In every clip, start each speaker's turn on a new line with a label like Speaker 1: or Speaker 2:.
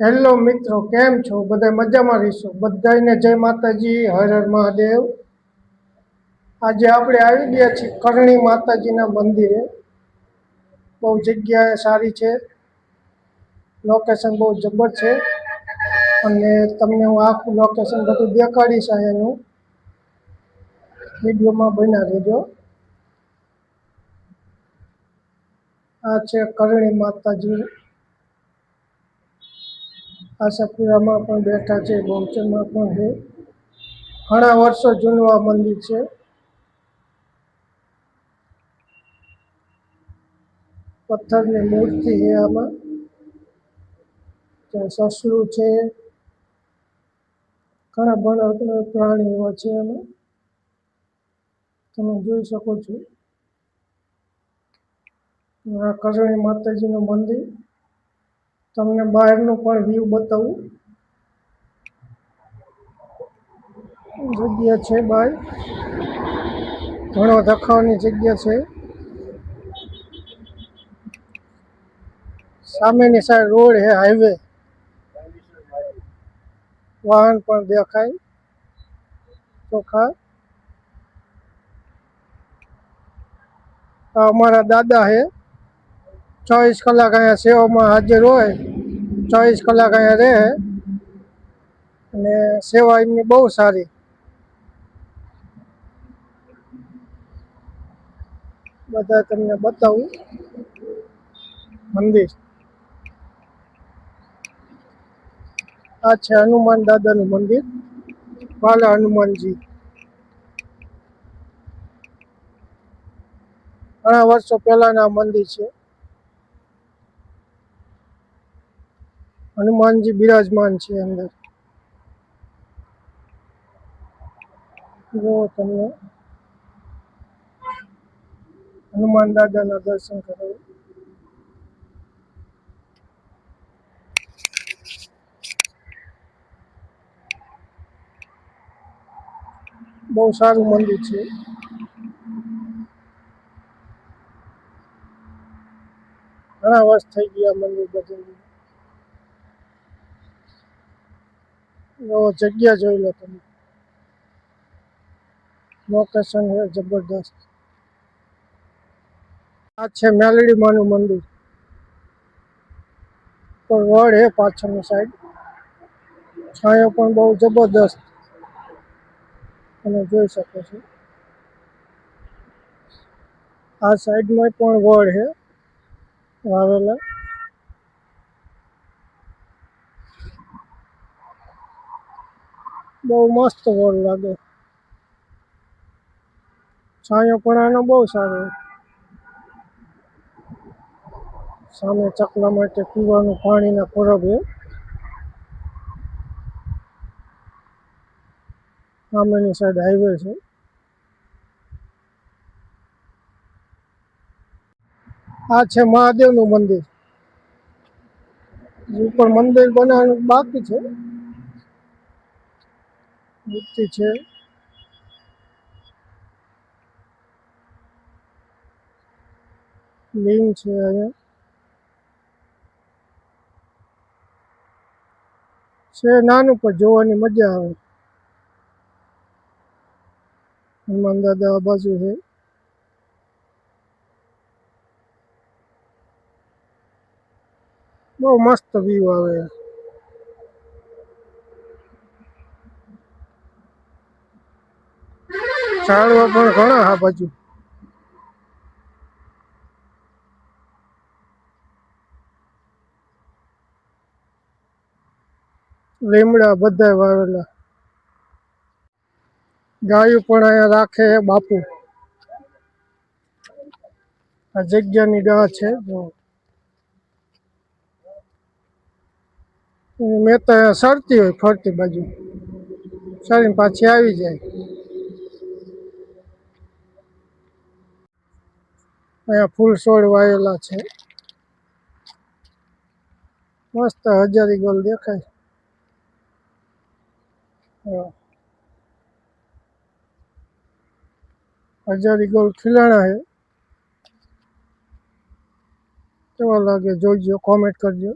Speaker 1: Hello મિત્રો, કેમ છો? બધા મજામાં રહીશું? બધાને જય માતાજી, હર હર મહાદેવ. આજે આપણે આવી ગયા છીએ કરણી માતાજીના મંદિરે. બહુ જગ્યા સારી છે. લોકેશન બહુ જબર છે. અને તમને હું આખું લોકેશન બધું દેખાડીશ અહીંયાનું. વિડીયોમાં બના દેજો આ છે કરણી માતાજી આશાપુરામાં પણ બેઠા છે બહુચરમાં પણ છે. ઘણા વર્ષો જૂનું આ મંદિર છે. પથ્થરની મૂર્તિ છે આમાં. ત્યાં સસલું છે. ઘણા બધા પ્રાણીઓ છે એમાં તમે જોઈ શકો છો. આ કરણી માતાજીનું મંદિર. તમને બહારનું પણ વ્યૂ બતાવું. જગ્યા છે બહાર ઘણો રખાવાની જગ્યા છે. સામેની સાઈડ રોડ છે હાઈવે વાહન પણ દેખાય. ચોખા. આ અમારા દાદા છે ચોવીસ કલાક અહીંયા સેવામાં હાજર હોય, ચોવીસ કલાક અહીંયા રહે. અને સેવા એમની બહુ સારી. બધા તમને બતાવું. મંદિર. આ છે હનુમાન દાદાનું મંદિર, બાલા હનુમાનજી. ઘણા વર્ષો પહેલાના મંદિર છે. હનુમાનજી બિરાજમાન છે અંદર. જો તમને હનુમાન દાદાના દર્શન કરાવું. બહુ સારું મંદિર છે. ઘણા વર્ષ થઈ ગયા મંદિર બધું જગ્યા જોઈ લો તમે. લોકેશન છે જબરદસ્ત. આ છે મેલડી માનું મંદિર. પણ વડ હે પાછળની સાઈડ છાંયો પણ બહુ જબરદસ્ત. તમે જોઈ શકો છો. આ સાઈડમાં પણ વડ છે વાવેલા બહુ મસ્ત વડ લાગે. છાંયો પણ આનો બહુ સારો. સામે ચકલા માટે પીવાનું પાણીના પરબ સામેની સાઈડ હાઈવે છે. આ છે મહાદેવનું મંદિર. ઉપર મંદિર બનાવવાનું બાકી છે. મૂર્તિ છે. લિંગ છે અહીંયા છે નાનું પણ જોવાની મજા આવે. હનુમાન દાદા બાજુ છે. બહુ મસ્ત વ્યૂ આવે. ઝાડવા પણ ઘણા આ બાજુ લીમડા બધા વાવેલા. ગાયું પણ અહીંયા રાખે છે બાપુ. આ જગ્યાની ગા છે. મેં તો સરતી હોય, ફરતી બાજુ. સરીને પાછી આવી જાય. અહીંયા ફૂલ છોડ વાયેલા છે મસ્ત હજારી ગોલ દેખાય હજારી ગોલ ખીલાણા છે કેવા લાગે જોઈજો કોમેન્ટ કરજો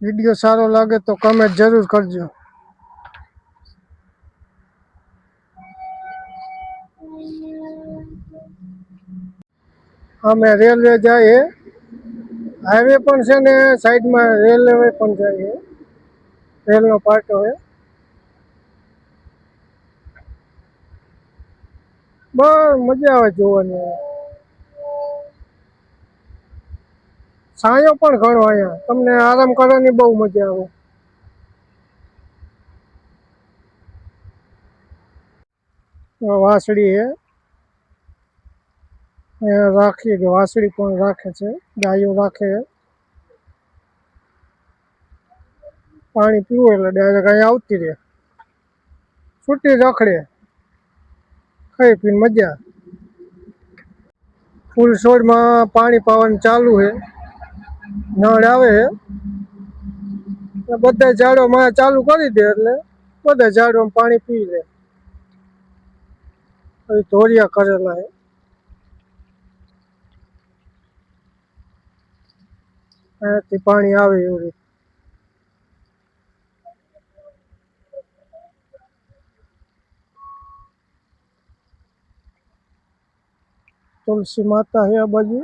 Speaker 1: વિડીયો સારો લાગે તો કમેન્ટ જરૂર કરજો અમે રેલવે જાય હાઈવે પણ છે ને સાઈડમાં રેલવે પણ જાય રેલનો પાર્ટ હોય બસ મજા આવે જોવાની. સાયો પણ ઘણો અહીંયા. તમને આરામ કરવાની બહુ મજા આવે. વાંસળી છે. રાખી કે વાસળી પણ રાખે છે, ગાયો રાખે પાણી પીવું એટલે ડાયરેક્ટ અહીંયા આવતી રહે. છૂટી રખડે. ખાઈ પીને મજા. ફૂલ છોડમાં પાણી પાવાનું ચાલુ છે. નળ આવે છે. બધા બધા ઝાડોમાં ચાલુ કરી દે એટલે બધા ઝાડોમાં પાણી પી લે. ધોરિયા કરેલા છે. અહીંયાથી પાણી આવે એવું. રીતે તુલસી માતા છે આ બાજુ.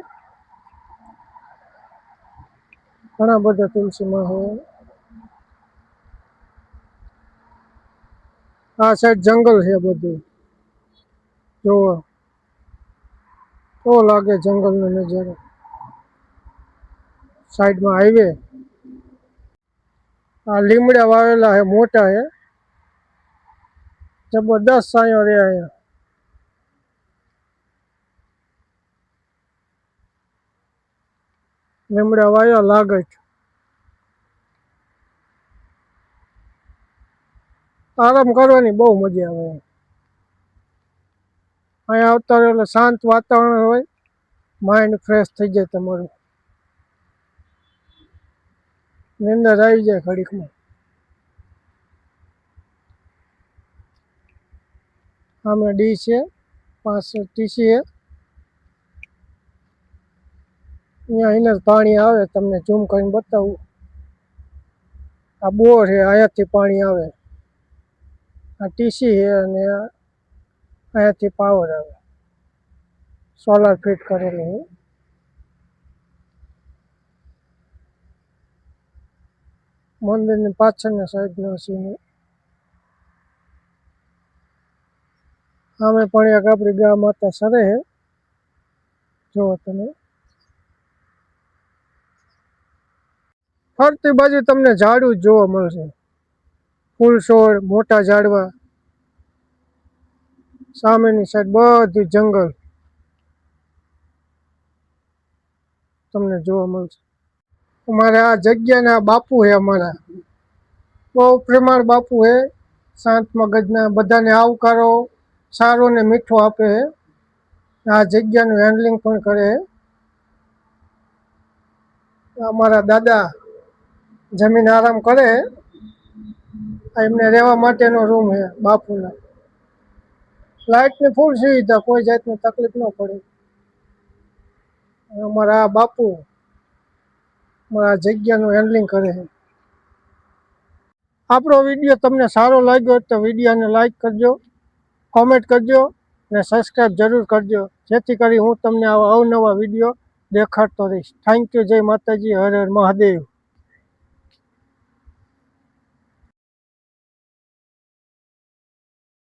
Speaker 1: ઘણા બધા તુલસી માં છે આ સાઈડ જંગલ છે બધું. જોવો. કેવો લાગે જંગલનો નજારો? સાઈડમાં હાઈવે. આ લીમડા વાવેલા છે મોટા છે જબરદસ્ત સાયો રે અહીંયા. લીમડા વાયા લાગે છે. આરામ કરવાની બહુ મજા આવે. અહીંયા આવતા એટલે શાંત વાતાવરણ હોય માઇન્ડ ફ્રેશ થઈ જાય તમારું. નિંદર આવી જાય ઘડીકમાં આમે ડી છે પાસે ટીસી અહીંયા એને પાણી આવે, તમને ઝૂમ કરીને બતાવું. આ બોર છે અહીંયાથી પાણી આવે. આ ટીસી છે અને અહીંયાથી પાવર આવે. સોલાર ફિટ કરેલું મંદિરની પાછળના સાઈડનો સીન આમે પણ એક આપણી ગા માતા સરે છે જુઓ તમે. ફરતી બાજુ તમને ઝાડું જ જોવા મળશે. ફૂલ છોડ, મોટા ઝાડવા. સામેની સાઈડ બધું જંગલ તમને જોવા મળશે. અમારે આ જગ્યાના બાપુ છે અમારા. બહુ પ્રેમાળ બાપુ છે શાંત મગજના, બધાને આવકારો, સારો ને મીઠો આપે આ જગ્યાનું હેન્ડલિંગ પણ કરે અમારા દાદા જમીન આરામ કરે એમને રહેવા માટેનો રૂમ છે બાપુના. લાઇટની ફૂલ સુવિધા, કોઈ જાતની તકલીફ ન પડે. અમારા બાપુ આ જગ્યાનું હેન્ડલિંગ કરે છે. આપણો વીડિયો તમને સારો લાગ્યો તો વિડીયોને લાઇક કરજો કોમેન્ટ કરજો અને સબસ્ક્રાઈબ જરૂર કરજો. જેથી કરી હું તમને આવા અવનવા વીડિયો દેખાડતો રહીશ. થેન્ક યુ જય માતાજી, હર હર મહાદેવ.